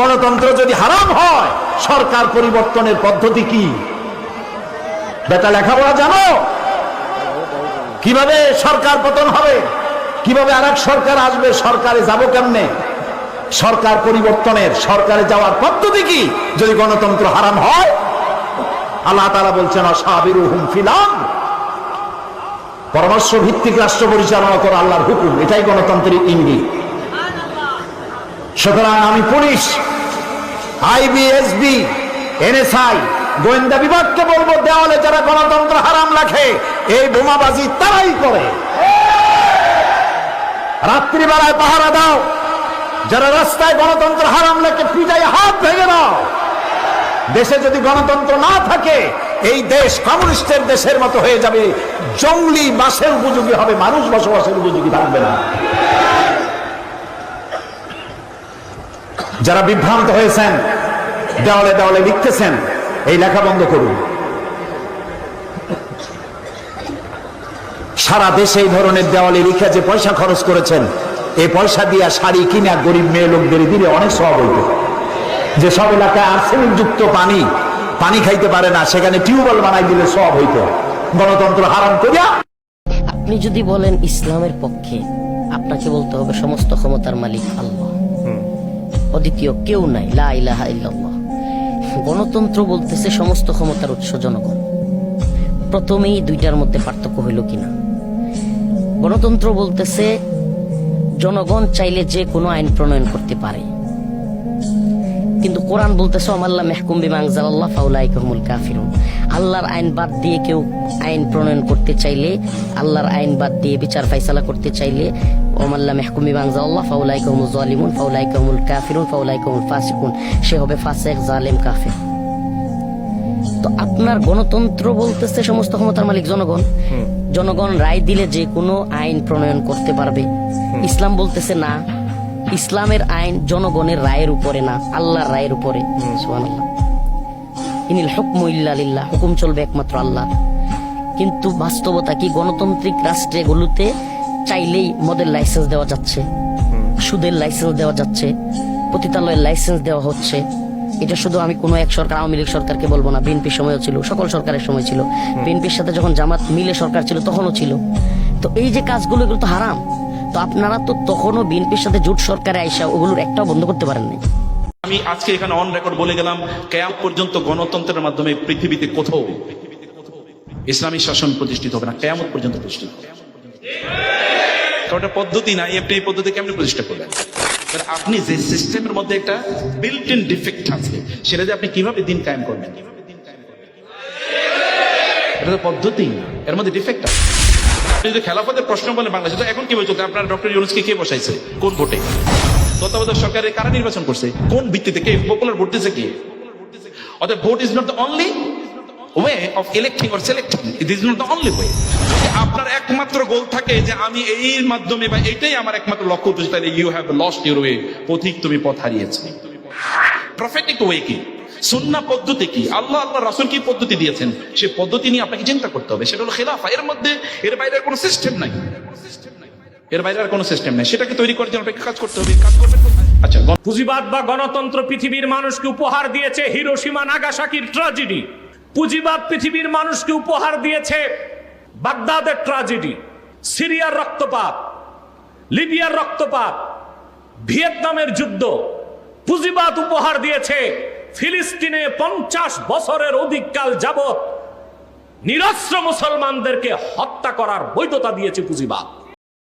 গণতন্ত্র যদি হারাম হয়, সরকার পরিবর্তনের পদ্ধতি কি? বেটা লেখাপড়া জানো? কীভাবে সরকার পতন হবে? কীভাবে আর সরকার আসবে? সরকারে যাব কেমনে? সরকার পরিবর্তনের, সরকারে যাওয়ার পদ্ধতি কি? যদি গণতন্ত্র হারাম হয়? আল্লাহ তারা বলছেন অসাবির ফিলাম পরামর্শ ভিত্তিক রাষ্ট্র পরিচালনা করা আল্লাহর হুকুম, এটাই গণতন্ত্রের ইঙ্গিত। সুতরাং আমি পুলিশ আইবিএসবি এনএসআই, গোয়েন্দা বিভাগকে বলব, দেওয়ালে যারা গণতন্ত্র হারাম রাখে, এই বোমাবাজি তারাই করে। রাত্রিবেলায় পাহারা দাও, যারা রাস্তায় গণতন্ত্র হারাম লেখে পিজাই হাত ভেঙে দাও। দেশে যদি গণতন্ত্র না থাকে, এই দেশ কমিউনিস্টের দেশের মতো হয়ে যাবে। জঙ্গলি বাসের উপযোগী হবে, মানুষ বসবাসের উপযোগী থাকবে না। যারা বিভ্রান্ত হয়েছেন, দেওয়ালে দেওয়ালে লিখতেছেন, এই লেখা বন্ধ করুন। সারা দেশে এই ধরনের দেওয়ালে লিখে যে পয়সা খরচ করেছেন, এই পয়সা দিয়া শাড়ি কিনা গরিব মেয়ে লোকদের দিলে অনেক সব হইত। যে সব এলাকায় আর্সেনিক যুক্ত পানি পানি খাইতে পারে না, সেখানে টিউবওয়েল বানাই দিলে সব হইতো। গণতন্ত্র হারাম করিয়া আপনি যদি বলেন ইসলামের পক্ষে, আপনাকে বলতে হবে সমস্ত ক্ষমতার মালিক আল্লাহ। অদ্বিতীয় কেউ নাই, লা গণতন্ত্র বলতেছে সমস্ত ক্ষমতার উৎস জনগণ। প্রথমেই দুইটার মধ্যে পার্থক্য হইল কিনা? গণতন্ত্র বলতেছে, জনগণ চাইলে যে কোনো আইন প্রণয়ন করতে পারে। কিন্তু কোরআন বলতেছে আমাল্লা মেহকুম বিমা আনজালাল্লাহ ফাউলাইকুমুল কাফিরুন। আল্লাহর আইন বাদ দিয়ে কেউ আইন প্রণয়ন করতে চাইলে আল্লাহর আইন বাদ দিয়ে বিচার ফাইসালা করতে চাইলে ওমাল্লাহ মেহকুম বিমা আনজালাল্লাহ ফাউলাইকুমুল জালিমুন ফাউলাইকুমুল কাফিরুন ফাউলাইকুমুল ফাসিকুন। সে হবে ফাসেক জালেম কাফির। তো আপনার গণতন্ত্র বলতেছে সমস্ত ক্ষমতার মালিক জনগণ। জনগণ রায় দিলে যে কোনো আইন প্রণয়ন করতে পারবে। ইসলাম বলতেছে না। ইসলামের আইন জনগণের রায়ের উপরে না আল্লাহর রায়ের উপরে। সুবহানাল্লাহ। ইনিল হুকমু ইল্লা হুকুম চলবে একমাত্র আল্লাহ কিন্তু বাস্তবতা কি? গণতান্ত্রিক রাষ্ট্রগুলোতে চাইলেই মদের লাইসেন্স দেওয়া যাচ্ছে, সুদের লাইসেন্স দেওয়া যাচ্ছে, পতিতালয়ের লাইসেন্স দেওয়া হচ্ছে। এটা শুধু আমি কোনো এক সরকার, আওয়ামী লীগ সরকারকে বলব না। বিএনপির সময়ও ছিল, সকল সরকারের সময় ছিল। বিএনপির সাথে যখন জামাত মিলে সরকার ছিল, তখনও ছিল। তো এই যে কাজগুলো, এগুলো তো হারাম। তো আপনারা তো তখনও বিএনপির সাথে জোট সরকারে আইসা ওগুলোর একটাও বন্ধ করতে পারেন আমি আজকে এখানে অন রেকর্ড বলে গেলাম, কেয়াম পর্যন্ত গণতন্ত্রের মাধ্যমে পৃথিবীতে কোথাও ইসলামী শাসন প্রতিষ্ঠিত হবে না, কেয়ামত পর্যন্ত প্রতিষ্ঠিত কারণ পদ্ধতি নাই আপনি এই পদ্ধতি কেমনি প্রতিষ্ঠা কারণ আপনি যে সিস্টেমের মধ্যে একটা বিল্ট ইন ডিফেক্ট আছে, সেটা আপনি কীভাবে দিন কায়েম করবেন? এটা তো পদ্ধতি না, এর মধ্যে ডিফেক্ট আছে। আপনি যদি খেলাফতের প্রশ্ন বলেন বাংলাদেশে, তো এখন কি বলছো? আপনার ডক্টর ইউনুসকে কে বসাইছে? কোন ভোটে? তত্ত্বাবধায়ক সরকারের কারা নির্বাচন করছে? কোন ভিত্তিতে কে? পপুলার ভোট দিয়েছে কে? অর্থাৎ vote is not the only way of electing or selecting it is not the only way আপনার একমাত্র গোল থাকে যে আমি এই মাধ্যমে বা এটাই আমার একমাত্র লক্ষ্য উদ্দেশ্য, তাহলে you have lost your way পথিক তুমি পথ হারিয়েছে। প্রফেটিক ওয়ে কি? সুন্না পদ্ধতি কি? আল্লাহ আল্লাহ রাসুল কি পদ্ধতি দিয়েছেন? সে পদ্ধতি নিয়ে আপনাকে চিন্তা করতে হবে। সেটা হলো খেলাফা। এর মধ্যে, এর বাইরে কোনো সিস্টেম নাই। এর বাইরে আর কোনো সিস্টেম নাই। সেটাকে তৈরি করার জন্য আপনাকে কাজ করতে হবে। কাজ করবেন আচ্ছা পুঁজিবাদ বা গণতন্ত্র পৃথিবীর মানুষকে উপহার দিয়েছে হিরোসীমা নাগাসাকির ট্রাজেডি পুঁজিবাদ পৃথিবীর মানুষকে উপহার দিয়েছে বাগদাদের ট্রাজেডি সিরিয়ার রক্তপাত লিবিয়ার রক্তপাত ভিয়েতনামের যুদ্ধ। পুঁজিবাদ উপহার দিয়েছে ফিলিস্তিনে পঞ্চাশ বছরের অধিককাল যাবত নিরস্ত্র মুসলমানদেরকে হত্যা করার বৈধতা দিয়েছে পুঁজিবাদ।